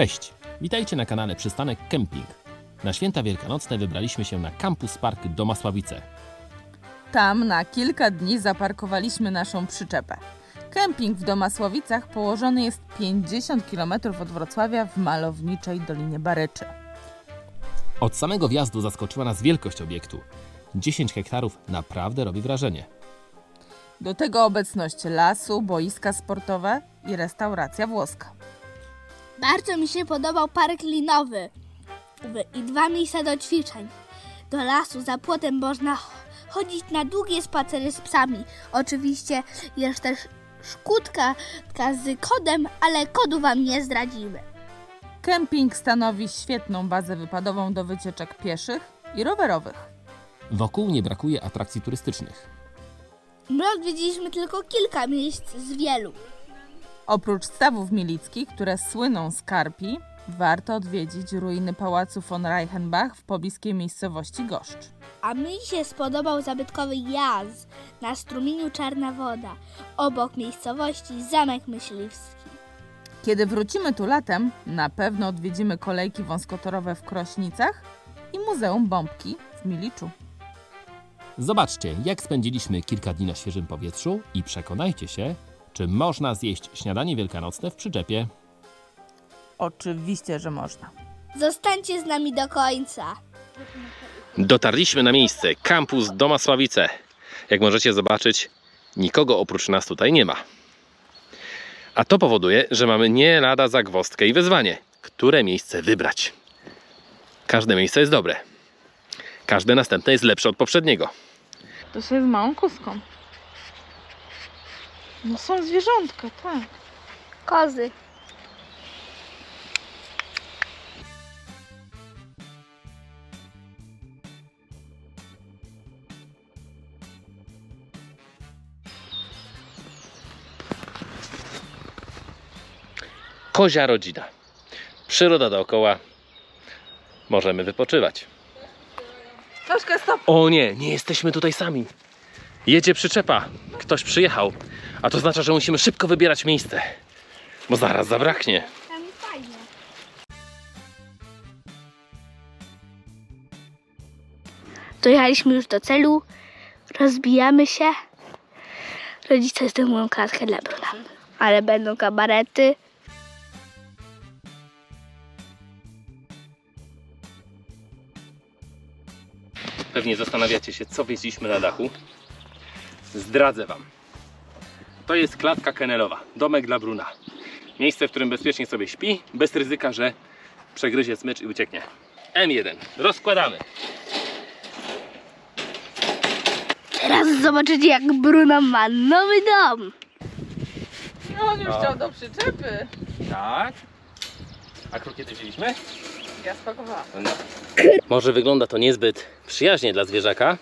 Cześć! Witajcie na kanale Przystanek Camping. Na święta wielkanocne wybraliśmy się na Campus Park Domasławice. Tam na kilka dni zaparkowaliśmy naszą przyczepę. Kemping w Domasławicach położony jest 50 km od Wrocławia w malowniczej Dolinie Baryczy. Od samego wjazdu zaskoczyła nas wielkość obiektu. 10 hektarów naprawdę robi wrażenie. Do tego obecność lasu, boiska sportowe i restauracja włoska. Bardzo mi się podobał park linowy i dwa miejsca do ćwiczeń. Do lasu za płotem można ch- chodzić na długie spacery z psami. Oczywiście jest też szkódka taka z kodem, ale kodu wam nie zdradzimy. Kemping stanowi świetną bazę wypadową do wycieczek pieszych i rowerowych. Wokół nie brakuje atrakcji turystycznych. My odwiedziliśmy tylko kilka miejsc z wielu. Oprócz stawów milickich, które słyną z Karpi, warto odwiedzić ruiny pałacu von Reichenbach w pobliskiej miejscowości Goszcz. A mi się spodobał zabytkowy jaz na strumieniu Czarna Woda, obok miejscowości Zamek Myśliwski. Kiedy wrócimy tu latem, na pewno odwiedzimy kolejki wąskotorowe w Krośnicach i Muzeum Bombki w Miliczu. Zobaczcie, jak spędziliśmy kilka dni na świeżym powietrzu i przekonajcie się, czy można zjeść śniadanie wielkanocne w przyczepie. Oczywiście, że można. Zostańcie z nami do końca. Dotarliśmy na miejsce, kampus Domasławice. Jak możecie zobaczyć, nikogo oprócz nas tutaj nie ma. A to powoduje, że mamy nie lada zagwozdkę i wyzwanie, które miejsce wybrać. Każde miejsce jest dobre. Każde następne jest lepsze od poprzedniego. To się z małą kuską. No są zwierzątka, tak. Kozy. Kozia rodzina. Przyroda dookoła. Możemy wypoczywać. Troszkę stop. O nie, nie jesteśmy tutaj sami. Jedzie przyczepa. Ktoś przyjechał. A to oznacza, że musimy szybko wybierać miejsce. Bo zaraz zabraknie. Tam fajnie. Dojechaliśmy już do celu. Rozbijamy się. Rodzice zdejmują klatkę dla Bruna. Ale będą kabarety. Pewnie zastanawiacie się, co wieźliśmy na dachu. Zdradzę Wam. To jest klatka kenelowa, domek dla Bruna. Miejsce, w którym bezpiecznie sobie śpi, bez ryzyka, że przegryzie smycz i ucieknie. M1. Rozkładamy. Teraz zobaczycie, jak Bruno ma nowy dom. No on już chciał do przyczepy. Tak. A krokiety wzięliśmy? Ja spakowałam. No. Może wygląda to niezbyt przyjaźnie dla zwierzaka,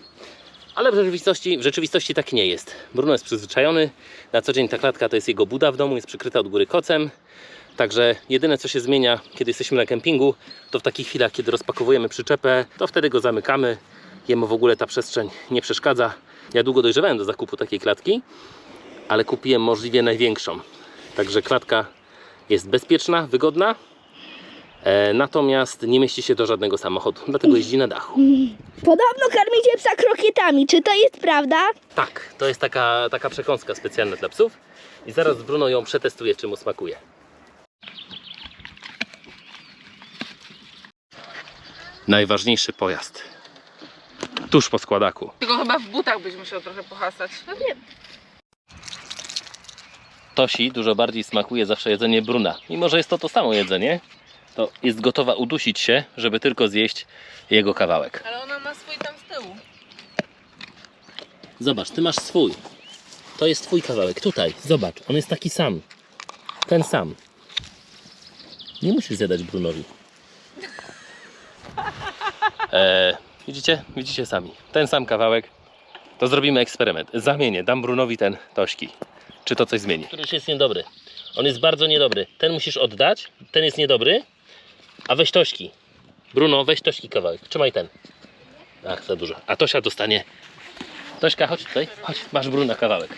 ale w rzeczywistości, w rzeczywistości tak nie jest. Bruno jest przyzwyczajony. Na co dzień ta klatka to jest jego buda w domu, jest przykryta od góry kocem. Także jedyne co się zmienia, kiedy jesteśmy na kempingu, to w takich chwilach, kiedy rozpakowujemy przyczepę, to wtedy go zamykamy. Jemu w ogóle ta przestrzeń nie przeszkadza. Ja długo dojrzewałem do zakupu takiej klatki, ale kupiłem możliwie największą. Także klatka jest bezpieczna, wygodna, natomiast nie mieści się do żadnego samochodu, dlatego jeździ na dachu. Podobno karmicie psa krokietami. Czy to jest prawda? Tak, to jest taka, taka przekąska specjalna dla psów i zaraz Bruno ją przetestuje, czy mu smakuje. Najważniejszy pojazd. Tuż po składaku. Tylko chyba w butach byś musiał trochę pohasać. No wiem. Tosi dużo bardziej smakuje zawsze jedzenie Bruna. Mimo, że jest to to samo jedzenie, to jest gotowa udusić się, żeby tylko zjeść jego kawałek. Ale ona ma swój tam z tyłu. Zobacz, ty masz swój. To jest twój kawałek. Tutaj, zobacz, on jest taki sam. Ten sam. Nie musisz zjadać Brunowi. E, widzicie? Widzicie sami. Ten sam kawałek. To zrobimy eksperyment. Zamienię, dam Brunowi ten tośki. Czy to coś zmieni? Któryś jest niedobry. On jest bardzo niedobry. Ten musisz oddać, ten jest niedobry, a weź tośki. Bruno, weź tośki kawałek. Trzymaj ten. Ach, za dużo. A Tosia dostanie Tośka, chodź tutaj. Chodź, masz Bruna kawałek.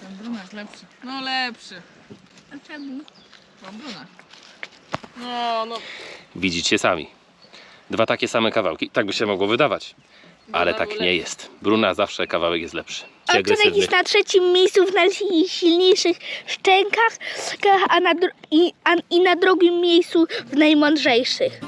Ten Bruno jest lepszy. No lepszy. A czemu? No, no. Widzicie sami. Dwa takie same kawałki. Tak by się mogło wydawać. Ale Bruna tak nie jest. Bruna zawsze kawałek jest lepszy. Agresywny. jest na trzecim miejscu w najsilniejszych szczękach, a na, dru- i, a, i na drugim miejscu w najmądrzejszych.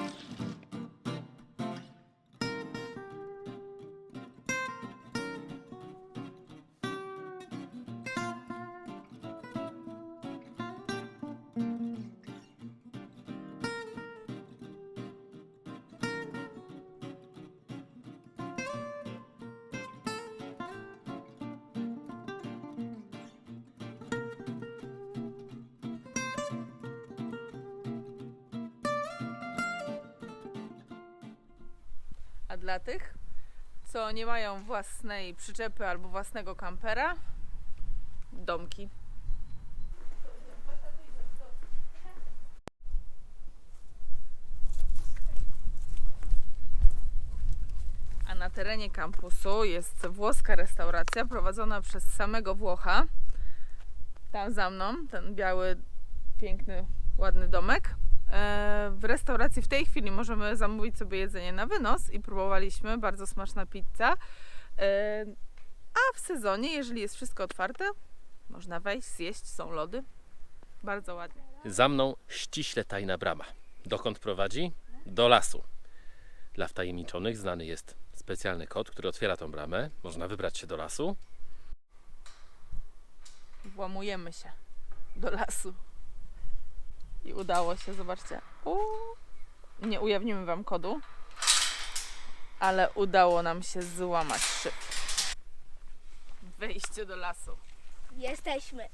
Dla tych, co nie mają własnej przyczepy albo własnego kampera, domki. A na terenie kampusu jest włoska restauracja prowadzona przez samego Włocha. Tam za mną, ten biały, piękny, ładny domek. E, W restauracji w tej chwili możemy zamówić sobie jedzenie na wynos i próbowaliśmy, bardzo smaczna pizza. E, A w sezonie, jeżeli jest wszystko otwarte, można wejść, zjeść, są lody. Bardzo ładnie. Za mną ściśle tajna brama. Dokąd prowadzi? Do lasu. Dla wtajemniczonych znany jest specjalny kod, który otwiera tą bramę. Można wybrać się do lasu. Włamujemy się do lasu. I udało się, zobaczcie. Uuu. Nie ujawnimy Wam kodu, ale udało nam się złamać szyb. Wejście do lasu. Jesteśmy.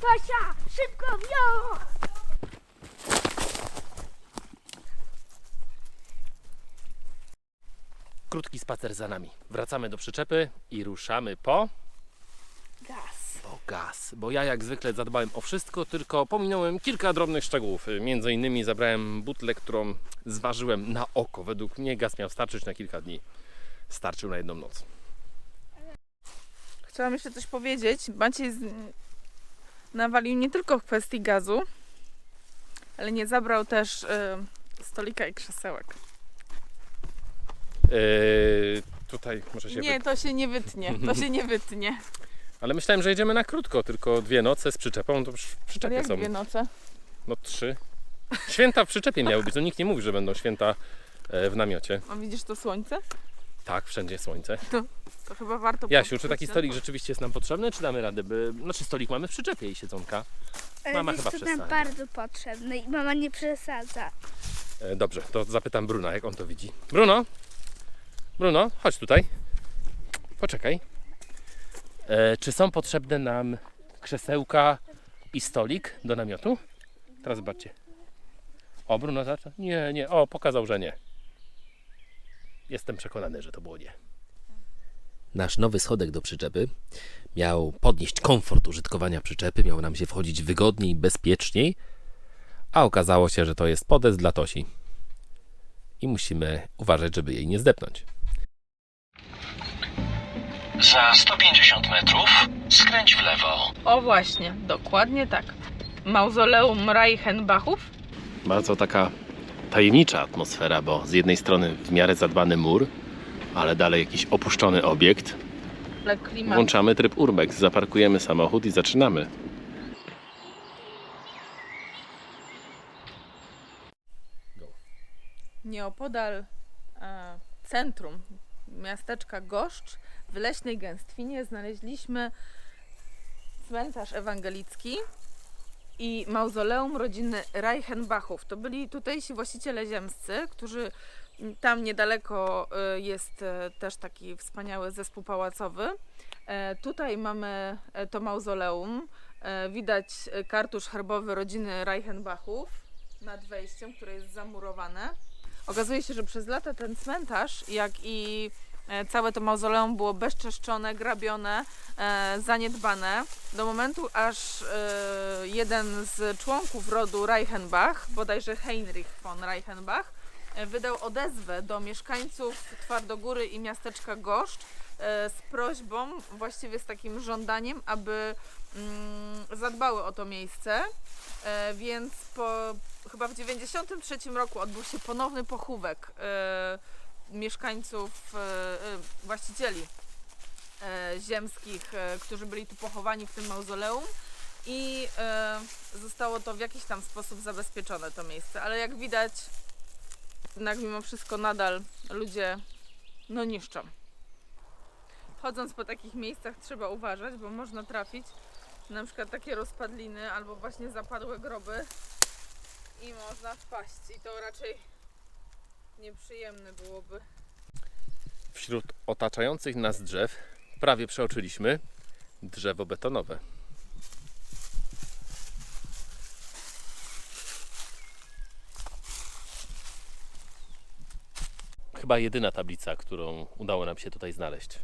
Tosia, szybko wio! Krótki spacer za nami. Wracamy do przyczepy i ruszamy po, Gaz. Gaz. Bo ja jak zwykle zadbałem o wszystko, tylko pominąłem kilka drobnych szczegółów. Między innymi zabrałem butlę, którą zważyłem na oko. Według mnie gaz miał starczyć na kilka dni. Starczył na jedną noc. Chciałam jeszcze coś powiedzieć. Maciej z... nawalił nie tylko w kwestii gazu, ale nie zabrał też e, stolika i krzesełek. Yy, tutaj muszę się Nie, to się nie wytnie. To się nie wytnie. Ale myślałem, że jedziemy na krótko, tylko dwie noce z przyczepą, to Ale przyczepie jak są. dwie noce? No trzy. Święta w przyczepie miały być, no nikt nie mówi, że będą święta e, w namiocie. A widzisz to słońce? Tak, wszędzie słońce. To chyba warto Jasiu, czy taki stolik to. rzeczywiście jest nam potrzebny, czy damy radę? By... Znaczy stolik mamy w przyczepie i siedzonka. Mama Wiesz, chyba co nam przestanie. bardzo potrzebne i mama nie przesadza. E, dobrze, to zapytam Bruna, jak on to widzi. Bruno? Bruno, chodź tutaj. Poczekaj. E, czy są potrzebne nam krzesełka i stolik do namiotu? Teraz zobaczcie. O, Bruno zaczął. Nie, nie. O, pokazał, że nie. Jestem przekonany, że to było nie. Nasz nowy schodek do przyczepy miał podnieść komfort użytkowania przyczepy, miał nam się wchodzić wygodniej, bezpieczniej, a okazało się, że to jest podest dla Tosi. I musimy uważać, żeby jej nie zdepnąć. Za 150 metrów skręć w lewo. O właśnie, dokładnie tak. Mauzoleum Reichenbachów. Bardzo taka tajemnicza atmosfera, bo z jednej strony w miarę zadbany mur, ale dalej jakiś opuszczony obiekt. Ale klimat Włączamy tryb urbex, zaparkujemy samochód i zaczynamy. Nieopodal e, centrum miasteczka Goszcz w leśnej gęstwinie znaleźliśmy cmentarz ewangelicki i mauzoleum rodziny Reichenbachów. To byli tutejsi właściciele ziemscy, którzy tam niedaleko e, jest e, też taki wspaniały zespół pałacowy. E, Tutaj mamy e, to mauzoleum. E, Widać kartusz herbowy rodziny Reichenbachów nad wejściem, które jest zamurowane. Okazuje się, że przez lata ten cmentarz, jak i całe to mauzoleum było bezczeszczone, grabione, e, zaniedbane, do momentu aż e, jeden z członków rodu Reichenbach, bodajże Heinrich von Reichenbach, e, wydał odezwę do mieszkańców Twardogóry i miasteczka Goszcz e, z prośbą, właściwie z takim żądaniem, aby mm, zadbały o to miejsce. E, więc po, chyba w 93 roku odbył się ponowny pochówek e, mieszkańców, e, e, właścicieli e, ziemskich, którzy byli tu pochowani w tym mauzoleum i zostało to w jakiś tam sposób zabezpieczone to miejsce, ale jak widać jednak mimo wszystko nadal ludzie no niszczą. Chodząc po takich miejscach trzeba uważać, bo można trafić na przykład takie rozpadliny albo właśnie zapadłe groby i można wpaść i to raczej nieprzyjemne byłoby. Wśród otaczających nas drzew prawie przeoczyliśmy drzewo betonowe. Chyba jedyna tablica, którą udało nam się tutaj znaleźć.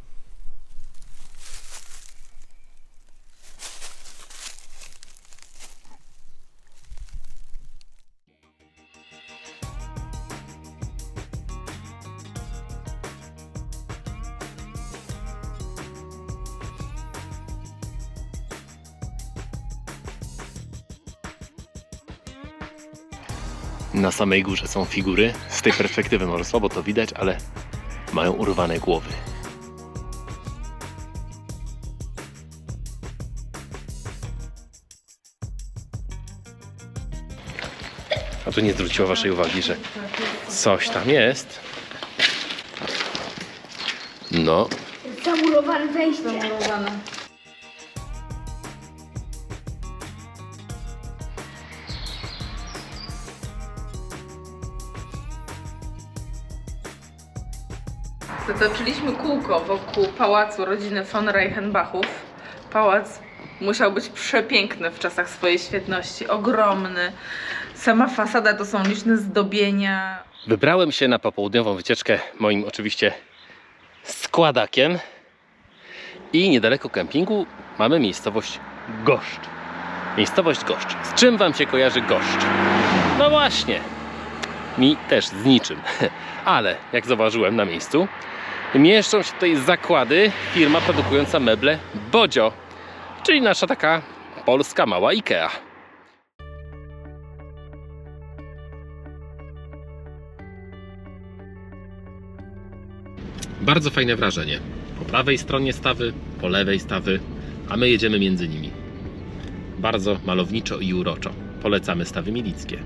Na samej górze są figury. Z tej perspektywy może słabo to widać, ale mają urwane głowy. A tu nie zwróciło waszej uwagi, że coś tam jest. No, Zamurowane wejście. Zamurowane. Zatoczyliśmy kółko wokół pałacu rodziny von Reichenbachów. Pałac musiał być przepiękny w czasach swojej świetności, ogromny. Sama fasada to są liczne zdobienia. Wybrałem się na popołudniową wycieczkę moim oczywiście składakiem i niedaleko kempingu mamy miejscowość Goszcz. Miejscowość Goszcz. Z czym Wam się kojarzy Goszcz? No właśnie, mi też z niczym. Ale jak zauważyłem na miejscu, mieszczą się tutaj zakłady, firma produkująca meble Bodzio, czyli nasza taka polska mała Ikea. Bardzo fajne wrażenie. Po prawej stronie stawy, po lewej stawy, a my jedziemy między nimi. Bardzo malowniczo i uroczo. Polecamy stawy milickie.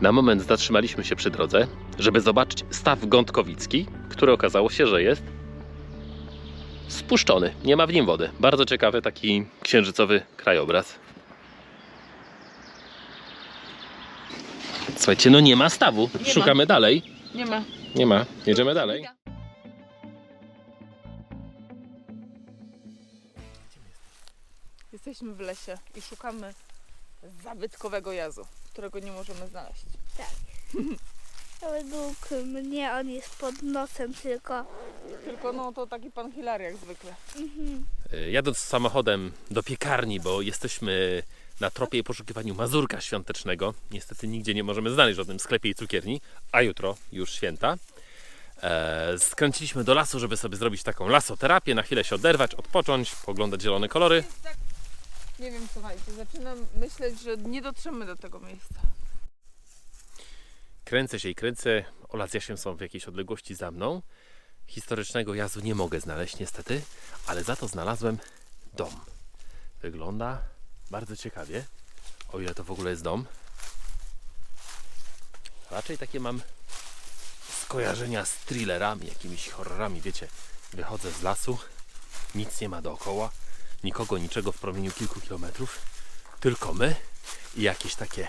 Na moment zatrzymaliśmy się przy drodze, żeby zobaczyć staw gątkowicki, który okazało się, że jest spuszczony. Nie ma w nim wody. Bardzo ciekawy taki księżycowy krajobraz. Słuchajcie, no nie ma stawu. Nie ma. Szukamy dalej. Nie ma. Nie ma. Jedziemy dalej. Jesteśmy w lesie i szukamy zabytkowego jazu, którego nie możemy znaleźć. Według mnie on jest pod nosem tylko. Tylko no to taki pan Hilary jak zwykle. Mhm. Y, Jadąc samochodem do piekarni, bo jesteśmy na tropie i poszukiwaniu mazurka świątecznego. Niestety nigdzie nie możemy znaleźć w żadnym sklepie i cukierni, a jutro już święta. E, skręciliśmy do lasu, żeby sobie zrobić taką lasoterapię, na chwilę się oderwać, odpocząć, poglądać zielone kolory. Nie wiem, słuchajcie, zaczynam myśleć, że nie dotrzemy do tego miejsca. Kręcę się i kręcę. Ola z Jasiem są w jakiejś odległości za mną. Historycznego jazu nie mogę znaleźć niestety, ale za to znalazłem dom. Wygląda bardzo ciekawie. O ile to w ogóle jest dom. Raczej takie mam skojarzenia z thrillerami, jakimiś horrorami. Wiecie, wychodzę z lasu, nic nie ma dookoła, nikogo, niczego w promieniu kilku kilometrów, tylko my i jakieś takie,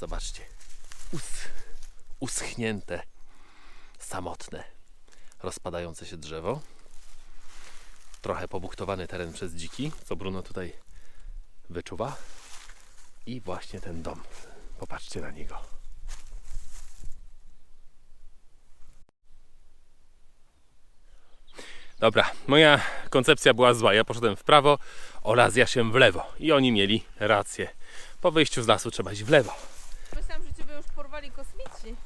zobaczcie, us, uschnięte, samotne, rozpadające się drzewo. Trochę pobuchtowany teren przez dziki, co Bruno tutaj wyczuwa. I właśnie ten dom. Popatrzcie na niego. Dobra, moja koncepcja była zła. Ja poszedłem w prawo, Ola z Jasiem w lewo. I oni mieli rację. Po wyjściu z lasu trzeba iść w lewo. Myślałam, że ciebie już porwali kosmici.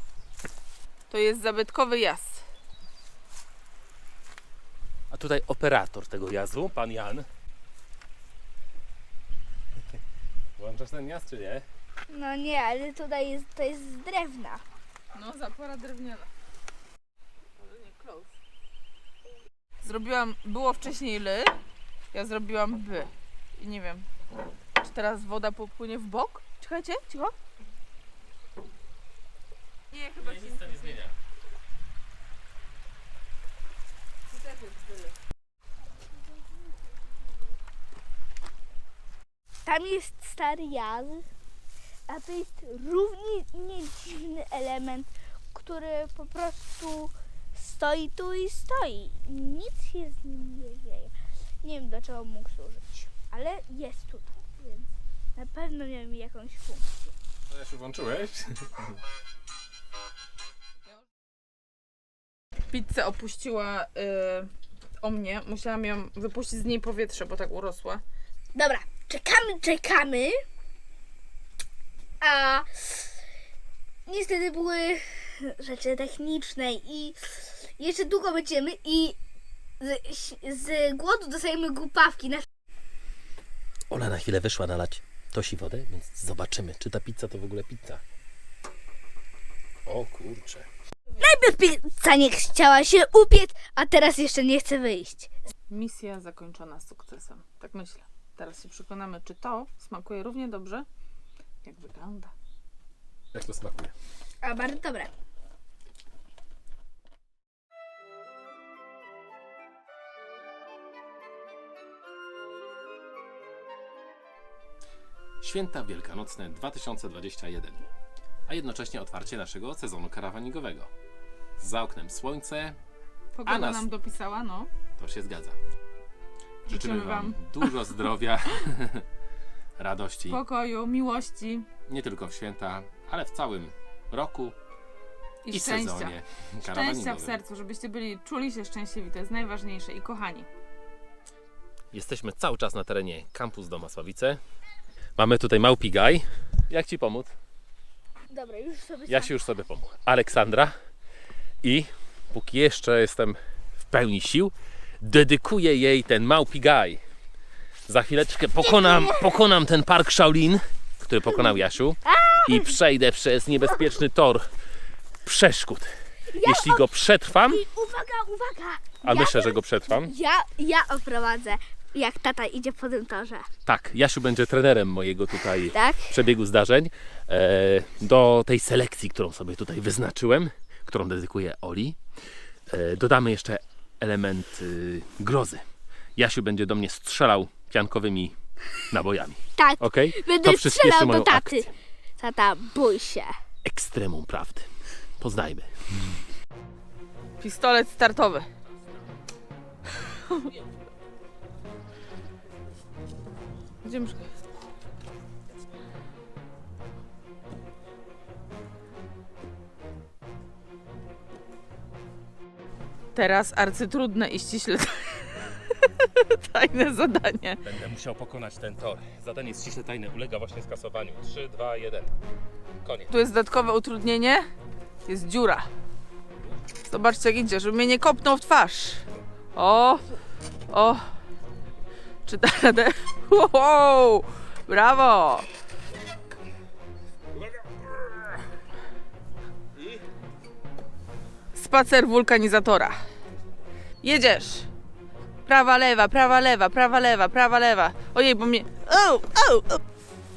To jest zabytkowy jaz. A tutaj operator tego jazdu, pan Jan. Włączasz ten jazd, czy nie? No nie, ale tutaj jest, to jest z drewna. No, zapora drewniana. Może nie close. Zrobiłam, było wcześniej ly, ja zrobiłam by. I nie wiem, czy teraz woda popłynie w bok? Czekajcie, cicho. Nie, chyba się Nic to nie zmienia. też jest byle. Tam jest stary jaz, a to jest równie dziwny element, który po prostu stoi tu i stoi. Nic się z nim nie dzieje. Nie wiem do czego mógł służyć, ale jest tutaj, więc na pewno miał mi jakąś funkcję. To ja się włączyłeś? Pizzę opuściła y, o mnie. Musiałam ją wypuścić z niej powietrze, bo tak urosła. Dobra, czekamy, czekamy. A niestety były rzeczy techniczne i jeszcze długo będziemy i z, z głodu dostajemy głupawki. Na Ola na chwilę wyszła nalać Tosi wodę, więc zobaczymy, czy ta pizza to w ogóle pizza. O kurcze. Najpierw pizza nie chciała się upiec, a teraz jeszcze nie chce wyjść. Misja zakończona sukcesem. Tak myślę. Teraz się przekonamy, czy to smakuje równie dobrze, jak wygląda. Jak to smakuje? A bardzo dobre. Święta Wielkanocne 2021, a jednocześnie otwarcie naszego sezonu karawaningowego. Za oknem słońce, Pogoda A nas- nam dopisała, no. to się zgadza. Życzymy Życzymy Wam dużo zdrowia, radości, Pokoju, miłości nie tylko w święta, ale w całym roku i, i, szczęścia. sezonie Szczęścia w sercu, żebyście byli, czuli się szczęśliwi. To jest najważniejsze. I kochani. Jesteśmy cały czas na terenie Campus Doma Sławice. Mamy tutaj małpi gaj. Jak Ci pomóc? Dobra, już sobie Ja się już sobie pomógł. Aleksandra i póki jeszcze jestem w pełni sił, dedykuję jej ten małpi gaj. Za chwileczkę pokonam, pokonam ten park Shaolin, który pokonał Jasiu i przejdę przez niebezpieczny tor przeszkód. Jeśli go przetrwam, I uwaga, uwaga! a myślę, że go przetrwam, Ja, ja oprowadzę, jak tata idzie po tym torze. tak, Jasiu będzie trenerem mojego tutaj Tak? przebiegu zdarzeń e, do tej selekcji, którą sobie tutaj wyznaczyłem, którą dedykuję Oli. E, dodamy jeszcze element y, grozy. Jasiu będzie do mnie strzelał piankowymi nabojami. Tak. Ok? Będę strzelał do moją taty. akcję. Tata, bój się. Ekstremum prawdy. Poznajmy. Pistolet startowy. Idziemy szukać. Teraz arcytrudne i ściśle tajne zadanie. Będę musiał pokonać ten tor. Zadanie jest ściśle tajne. Ulega właśnie skasowaniu. 3, 2, 1. Koniec. Tu jest dodatkowe utrudnienie. Jest dziura. Zobaczcie jak idzie, żeby mnie nie kopnął w twarz. O, o. Czy da radę? Wow, brawo. Spacer wulkanizatora. Jedziesz. Prawa, lewa, prawa, lewa, prawa, lewa, prawa, lewa. Ojej, bo mnie... O, o, o.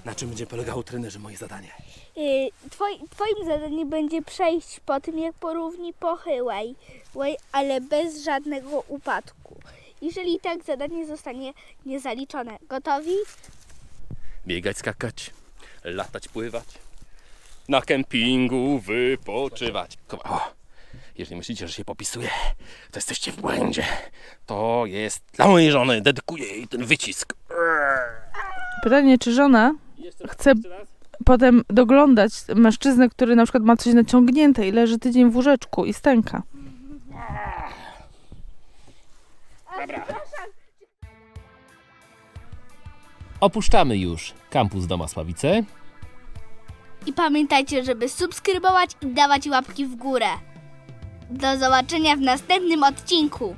Na czym będzie polegało trenerze moje zadanie? Yy, twoi, twoim zadaniem będzie przejść po tym, jak po równi pochyłej, łej, ale bez żadnego upadku. Jeżeli tak, zadanie zostanie niezaliczone. Gotowi? biegać, skakać, latać, pływać, na kempingu wypoczywać. O, jeżeli myślicie, że się popisuję, to jesteście w błędzie. To jest dla mojej żony, dedykuję jej ten wycisk. Pytanie, czy żona chce potem doglądać mężczyznę, który na przykład ma coś naciągnięte i leży tydzień w łóżeczku i stęka. Opuszczamy już kampus Doma Sławice. I pamiętajcie, żeby subskrybować i dawać łapki w górę. Do zobaczenia w następnym odcinku.